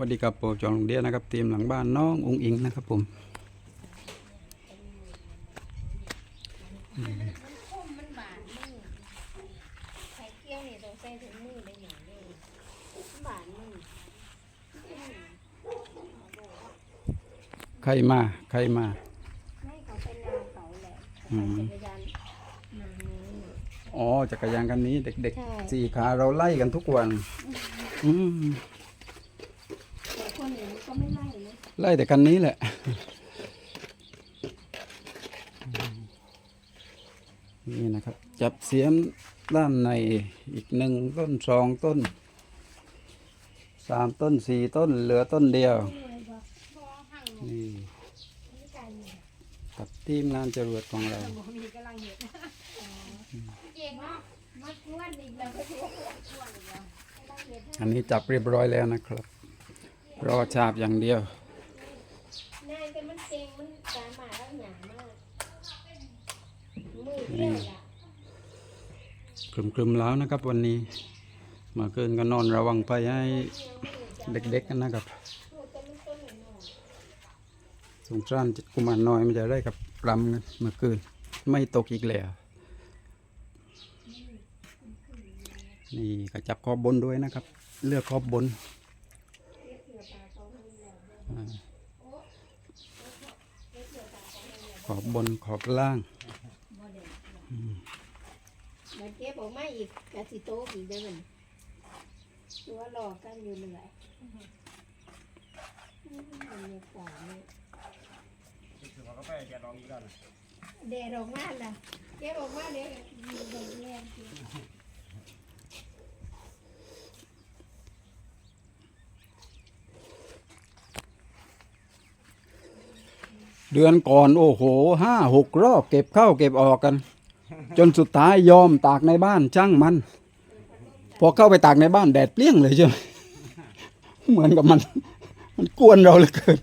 วัสดีครับผมจองเดียนะครับทีมหลังบ้านน้องอุงอิงนะครับผมพุ่มมันบาดมือใส่เกี้ยวนี่ต้องใส่ถุงมือได้หน่อยเลยมันบาดมือใครมาใครมาให้เขาเป็นนาเขาแหละอืมจักรยานมานี้อ๋อจักรยานคันนี้ เด็กใช่ๆสี่ขาเราไล่กันทุกวัน อืมแต่คนอื่นก็ ไล่แต่คันนี้แหละ นี่นะครับ จับเสียมด้านในอีกหนึ่งต้นสองต้นสามต้นสี่ต้นเหลือต้นเดียว นี่กับทีมงานจรวดของเราอันนี้จับเรียบร้อยแล้วนะครับ รอชาบอย่างเดียว นายเป็นมันเก่งมันสามารถเอาหยามมากมือเที่ยวละครึมๆแล้วนะครับวันนี้เมื่อคืนก็นอนระวังภัยให้เด็กๆกันนะครับพูดแต่มันต้นหน่อยสงกรานต์จิตกุมารน้อยมันจะได้กับรำกันเมื่อคืนไม่ตกอีกแล้ว นี่ก็จับขอบบนด้วยนะครับ เลือกขอบบนอ่า ขอบบนขอบล่างมาเก็บออกมาอีกกะสิโตอีกเด้อมันตัวหลอกกันอยู่เหนื่อยอืมบรรยากาศเนี่ยถือว่าก็ไปแกะดองอีกแล้วนะแดดออกมาล่ะเก็บออกมาเดี๋ยวอยู่บนแรง เดือนก่อนโอ้โหห้าหกรอบเก็บเข้าเก็บออกกัน จนสุดท้ายยอมตากในบ้านช่างมัน พอเข้าไปตากในบ้านแดดเปรี้ยงเลยใช่ไหมเหมือนกับมัน มันกวนเราเหลยเกิน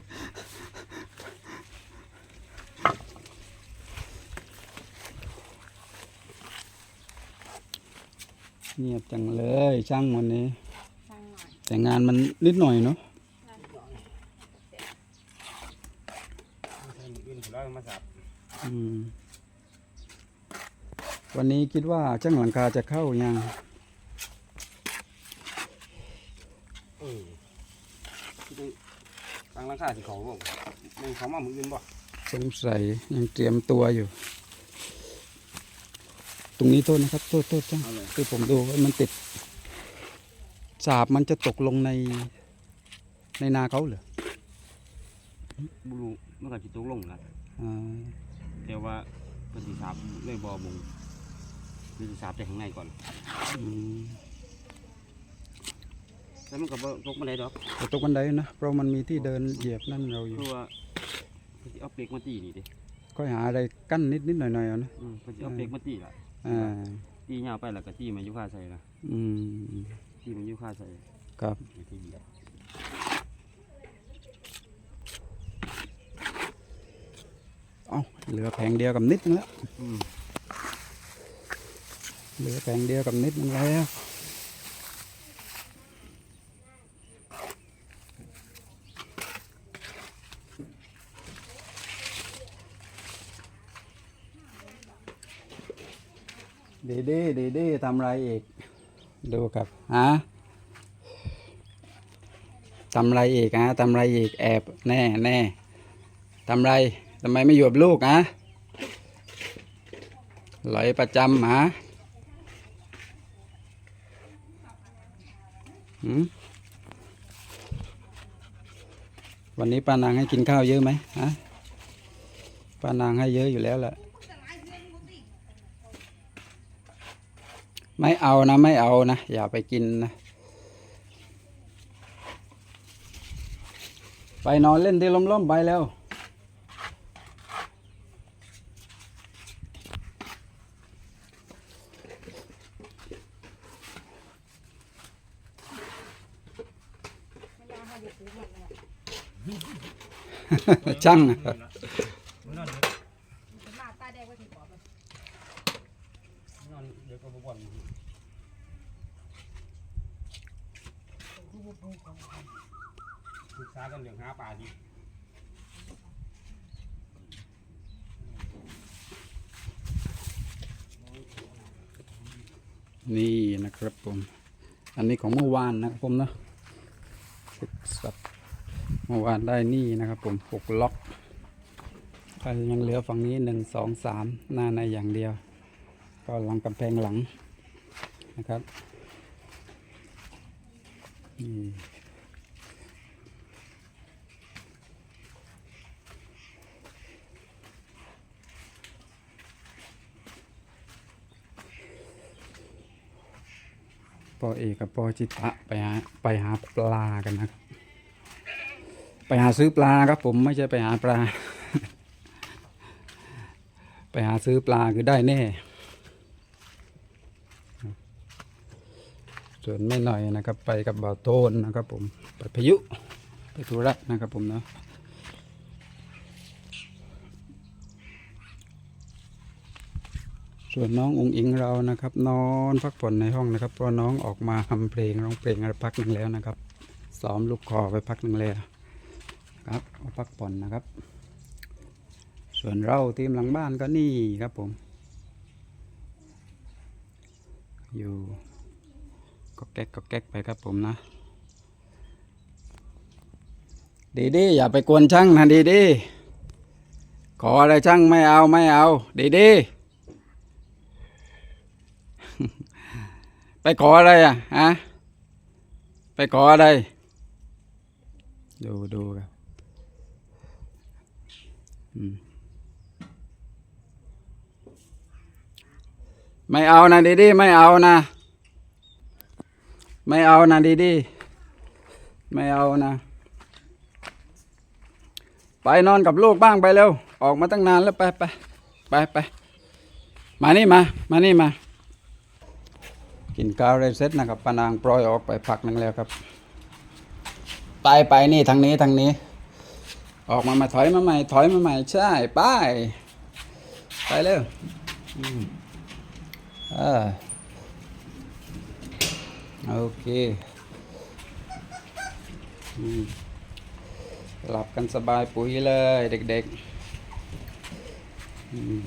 เงียบจังเลยช่างวันนี้ แต่งานมันนิดหน่อยเนาะ ใส่มืออื่นถือแล้วมาสับ อืม วันนี้คิดว่าช่างหลังคาจะเข้ายังเออที่ต้องตั้งราคาสิเขาบ่มึงเขามามืออื่นบ่สงสัยยังเตรียมตัวอยู่ ตรงนี้โทษนะครับโทษโทษช่างเอาเลยคือผมดูว่ามันติดสาบมันจะตกลงในในนาเขาเหรอบุรุมันก็สิตกลงนะอ่า แต่ว่าเพิ่นสิสาบเลยบ่มุงคือสิสาบแต่ข้างในก่อนอืมแล้วมันก็บ่ตกมาได้ดอกแต่ตกบันไดนะ เพราะมันมีที่เดินเหยียบนั่นเราอยู่คือว่าเพิ่นสิเอาเปลกมาตีนี่ดิก็หาอะไรกั้นนิดนิดๆหน่อยหน่อยๆเอานะอืมเพิ่นสิเอาเปลกมาตีล่ะอ่าตียาวไปแล้วก็ตีมันอยู่ค่าใส่นะอืมตีมันอยู่ค่าใส่ครับไม่ได้เหยียบ เอาเหลือแผงเดียวกับนิดนึงแล้วอืมเหลือแผงเดียวกับนิดนึงแล้วดีดีดีดีทำไรอีก ดูครับฮะทำไรอีกฮะทำไรอีกแอบแน่แน่ทำไร ทำไมไม่อยู่กับลูกฮะไหลประจำหืมวันนี้ป้านางให้กินข้าวเยอะไหมฮะป้านางให้เยอะอยู่แล้วแหละไม่เอานะไม่เอานะ อย่าไปกินนะ ไปนอนเล่นที่ล้มๆไปแล้ว ช่างอะนอนหน้าตาแดงไว้ถึงบอกเลยนอนเดี๋ยวก็บ่บ่นศึกษากันเรื่องหาปลาดินี่นะครับผม อันนี้ของเมื่อวานนะครับผมนะ ศึกสับเมื่อวานได้นี่นะครับผมหกล็อกใครยังเหลือฝั่งนี้หนึ่งสองสามหน้าในอย่างเดียว ก็หลังกำแพงหลังนะครับนี่ ปอเอกกับปอจิตะไปหาไปหาปลากันนะครับ ไปหาซื้อปลาครับผมไม่ใช่ไปหาปลา ไปหาซื้อปลาคือได้แน่ ส่วนไม่หน่อยนะครับ ไปกับบ่าวโทนนะครับผมไปพายุไปธุระนะครับผมเนาะ ส่วนน้ององอิงเรานะครับ นอนพักผ่อนในห้องนะครับเพราะน้องออกมาทำเพลงร้องเพลงอะไรพักหนึ่งแล้วนะครับซ้อมลูกคอไปพักหนึ่งแล้วครับเอาพักผ่อนนะครับ ส่วนเราทีมหลังบ้านก็นี่ครับผม อยู่ก็แก๊กก็แก๊กไปครับผมนะดีดีอย่าไปกวนช่างนะดีดีขออะไรช่างไม่เอาไม่เอา ดีดี ไปขออะไรอะฮะไปขออะไร ดูดูครับไม่เอานะดีดีไม่เอานะ ไม่เอานะดีดีไม่เอานะ ไปนอนกับลูกบ้างไปเร็ว ออกมาตั้งนานแล้วไปไปไปไปมานี่มา มานี่มา กินข้าวอะไรเสร็จนะครับปานางปล่อยออกไปพักหนึงแล้วครับ ไปไปนี่ทางนี้ทางนี้ ออกมามาถอยมาใหม่ถอยมาใหม่ใช่ไปไปเร็วอืมเออโอเคอหลับกันสบายปุ๋ยเลยเด็กๆอืม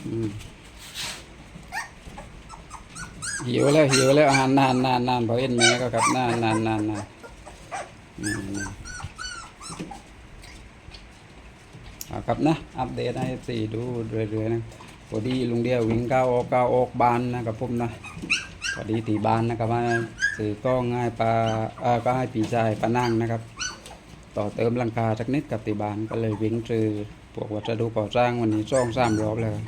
อืม หิวแล้วหิวแล้วอาหารนานนานนานพอเอ็นแม่ก็ครับนานนานนานนานอืมเอาครับนะ อัปเดตให้สี่ดูเรื่อยๆนะพอดีลุงเดียววิ่งก้าวออกก้าวออกบานนะครับผมนะพอดีตีบานนะครับว่าสื่อก็ง่ายปลาเออก็ให้ปีชายปลานั่งนะครับ ต่อเติมลังคาสักนิดกับตีบานก็เลยวิ่งซื้อพวกวัสดุก่อสร้างวันนี้ช่องสามรอบแล้วครับ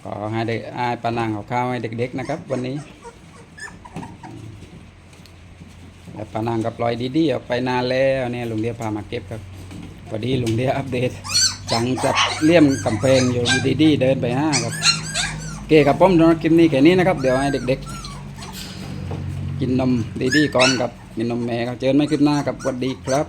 ก็ ให้เด็กให้ปลานั่งเอาข้าวให้เด็กๆนะครับ วันนี้แล้วปลานั่งก็ปล่อยดีๆออกไปนานแล้วเนี่ยลุงเดียพามาเก็บครับพอดีลุงเดียอัปเดตจังจับเลี่ยมกำแพงอยู่ดีๆเดินไปห้าครับเคครับผมสำหรับคลิปนี้แค่นี้นะครับ เดี๋ยวให้เด็กๆ กินนมดีๆก่อนกับกินนมแม่ครับเจอกันไม่คลิปหน้ากับสวัสดีครับ